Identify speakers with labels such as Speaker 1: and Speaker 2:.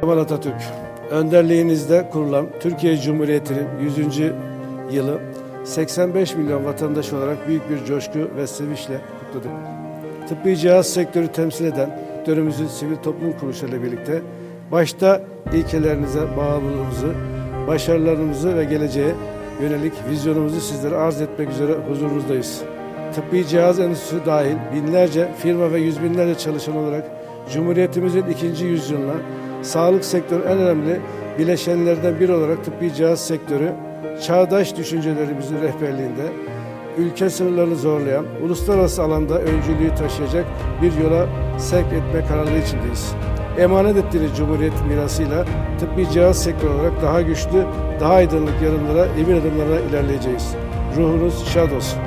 Speaker 1: Kemal Atatürk, önderliğinizde kurulan Türkiye Cumhuriyeti'nin 100. yılı 85 milyon vatandaş olarak büyük bir coşku ve sevinçle kutladık. Tıbbi cihaz sektörü temsil eden dönemimizin sivil toplum kuruluşlarıyla birlikte başta ilkelerinize bağlılığımızı, başarılarımızı ve geleceğe yönelik vizyonumuzu sizlere arz etmek üzere huzurunuzdayız. Tıbbi cihaz endüstrisi dahil binlerce firma ve yüz binlerce çalışan olarak Cumhuriyetimizin ikinci yüzyılına sağlık sektörü en önemli bileşenlerden biri olarak tıbbi cihaz sektörü çağdaş düşüncelerimizin rehberliğinde ülke sınırlarını zorlayan, uluslararası alanda öncülüğü taşıyacak bir yola sevk etme kararı içindeyiz. Emanet ettiğiniz Cumhuriyet mirasıyla tıbbi cihaz sektörü olarak daha güçlü, daha aydınlık yarınlara, emin adımlara ilerleyeceğiz. Ruhunuz şad olsun.